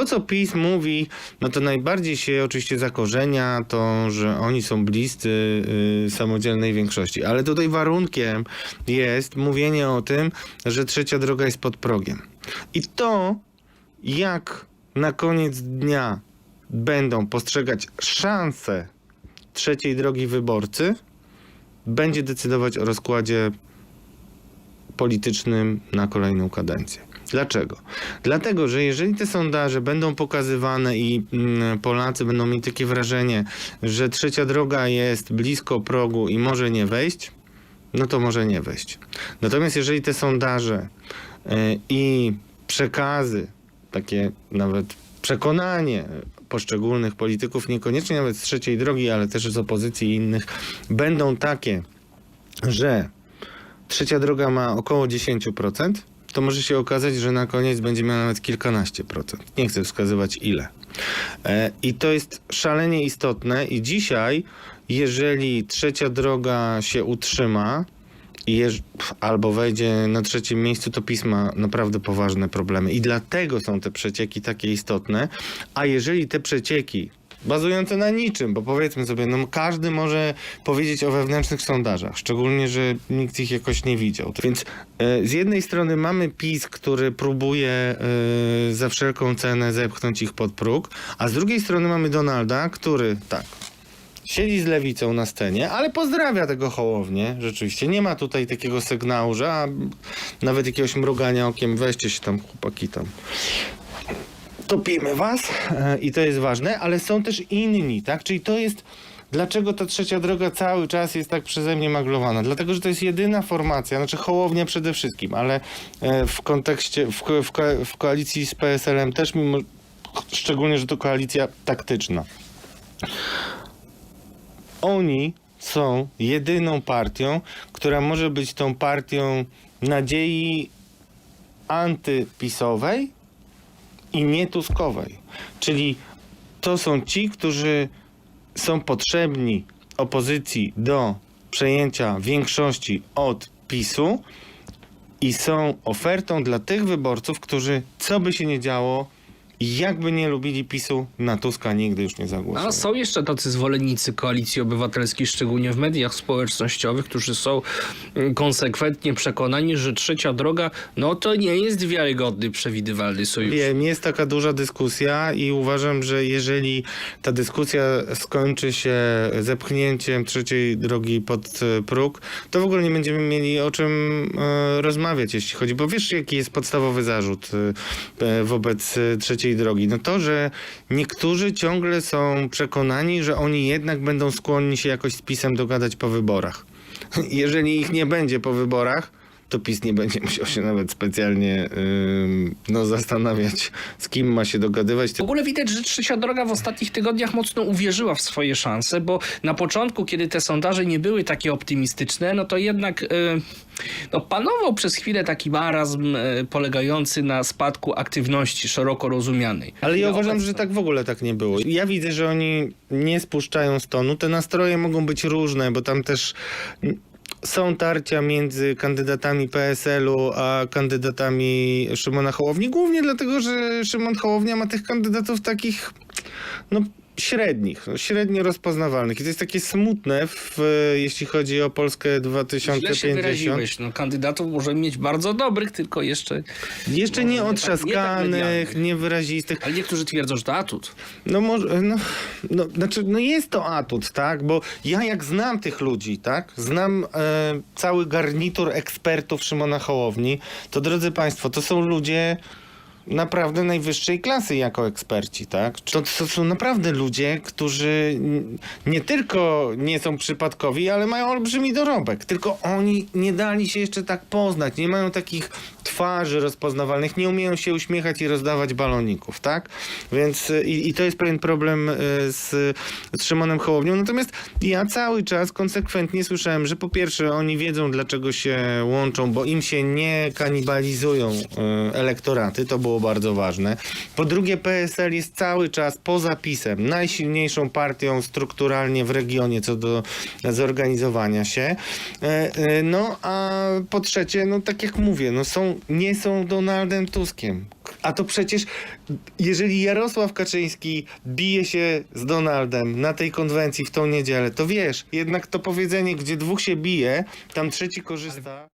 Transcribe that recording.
to, co PiS mówi, no to najbardziej się oczywiście zakorzenia to, że oni są bliscy y, samodzielnej większości. Ale tutaj warunkiem jest mówienie o tym, że trzecia droga jest pod progiem. I to, jak na koniec dnia będą postrzegać szanse trzeciej drogi wyborcy, będzie decydować o rozkładzie politycznym na kolejną kadencję. Dlaczego? Dlatego, że jeżeli te sondaże będą pokazywane i mm, Polacy będą mieć takie wrażenie, że trzecia droga jest blisko progu i może nie wejść, no to może nie wejść. Natomiast jeżeli te sondaże y, i przekazy, takie nawet przekonanie poszczególnych polityków, niekoniecznie nawet z trzeciej drogi, ale też z opozycji i innych, będą takie, że trzecia droga ma około 10%, to może się okazać, że na koniec będzie miała nawet kilkanaście procent. Nie chcę wskazywać ile. E, I to jest szalenie istotne i dzisiaj, jeżeli trzecia droga się utrzyma, albo wejdzie na trzecim miejscu, to pisma naprawdę poważne problemy. I dlatego są te przecieki takie istotne. A jeżeli te przecieki bazujące na niczym, bo powiedzmy sobie, no każdy może powiedzieć o wewnętrznych sondażach, szczególnie, że nikt ich jakoś nie widział. Więc e, z jednej strony mamy PiS, który próbuje e, za wszelką cenę zepchnąć ich pod próg, a z drugiej strony mamy Donalda, który tak, siedzi z lewicą na scenie, ale pozdrawia tego Hołownię, rzeczywiście. Nie ma tutaj takiego sygnału, że a, nawet jakiegoś mrugania okiem, weźcie się tam chłopaki tam. Topimy was e, i to jest ważne, ale są też inni, tak? Czyli to jest Dlaczego ta trzecia droga cały czas jest tak przeze mnie maglowana? Dlatego, że to jest jedyna formacja, znaczy Hołownia przede wszystkim, ale e, w kontekście, w, w, w koalicji z PSL-em też, mimo, szczególnie, że to koalicja taktyczna oni są jedyną partią, która może być tą partią nadziei antypisowej i nietuskowej. Czyli to są ci, którzy są potrzebni opozycji do przejęcia większości od PiSu i są ofertą dla tych wyborców, którzy co by się nie działo, jakby nie lubili PiSu, na Tuska nigdy już nie zagłosują. A są jeszcze tacy zwolennicy koalicji obywatelskiej, szczególnie w mediach społecznościowych, którzy są mm, konsekwentnie przekonani, że trzecia droga, no to nie jest wiarygodny, przewidywalny sojusz. Wiem, jest taka duża dyskusja i uważam, że jeżeli ta dyskusja skończy się zepchnięciem trzeciej drogi pod e, próg, to w ogóle nie będziemy mieli o czym e, rozmawiać, jeśli chodzi, bo wiesz, jaki jest podstawowy zarzut e, wobec e, drogi? No to, że niektórzy ciągle są przekonani, że oni jednak będą skłonni się jakoś z PiSem dogadać po wyborach. Jeżeli ich nie będzie po wyborach, to PiS nie będzie musiał się nawet specjalnie ym, no, zastanawiać, z kim ma się dogadywać. W ogóle widać, że Trzecia Droga w ostatnich tygodniach mocno uwierzyła w swoje szanse, bo na początku, kiedy te sondaże nie były takie optymistyczne, no to jednak y, no, panował przez chwilę taki marazm y, polegający na spadku aktywności szeroko rozumianej. Ale ja uważam, że tak w ogóle tak nie było. Ja widzę, że oni nie spuszczają z tonu. Te nastroje mogą być różne, bo tam też są tarcia między kandydatami PSL-u a kandydatami Szymona Hołowni. Głównie dlatego, że Szymon Hołownia ma tych kandydatów takich, no średnich, no, średnio rozpoznawalnych. I to jest takie smutne, w, jeśli chodzi o Polskę Źle się 2050. wyraziłeś. No, kandydatów może mieć bardzo dobrych, tylko jeszcze... Jeszcze nie tak- nie tak otrzaskanych, medialnych. niewyrazistych. Ale niektórzy twierdzą, że to atut. No może, no, no, znaczy, no jest to atut, tak? Bo ja jak znam tych ludzi, tak? Znam e, cały garnitur ekspertów Szymona Hołowni, to drodzy Państwo, to są ludzie naprawdę najwyższej klasy jako eksperci, tak? To, to są naprawdę ludzie, którzy nie tylko nie są przypadkowi, ale mają olbrzymi dorobek. Tylko oni nie dali się jeszcze tak poznać, nie mają takich twarzy rozpoznawalnych, nie umieją się uśmiechać i rozdawać baloników, tak? Więc y, i, i to jest pewien problem y, z, z Szymonem Hołownią. Natomiast ja cały czas konsekwentnie słyszałem, że po pierwsze oni wiedzą dlaczego się łączą, bo im się nie kanibalizują y, elektoraty, to było bardzo ważne. Po drugie PSL jest cały czas poza PiSem najsilniejszą partią strukturalnie w regionie co do zorganizowania się. E, e, No a po trzecie, no tak jak mówię, no są, nie są Donaldem Tuskiem. A to przecież, jeżeli Jarosław Kaczyński bije się z Donaldem na tej konwencji w tą niedzielę, to wiesz, jednak to powiedzenie, gdzie dwóch się bije, tam trzeci korzysta.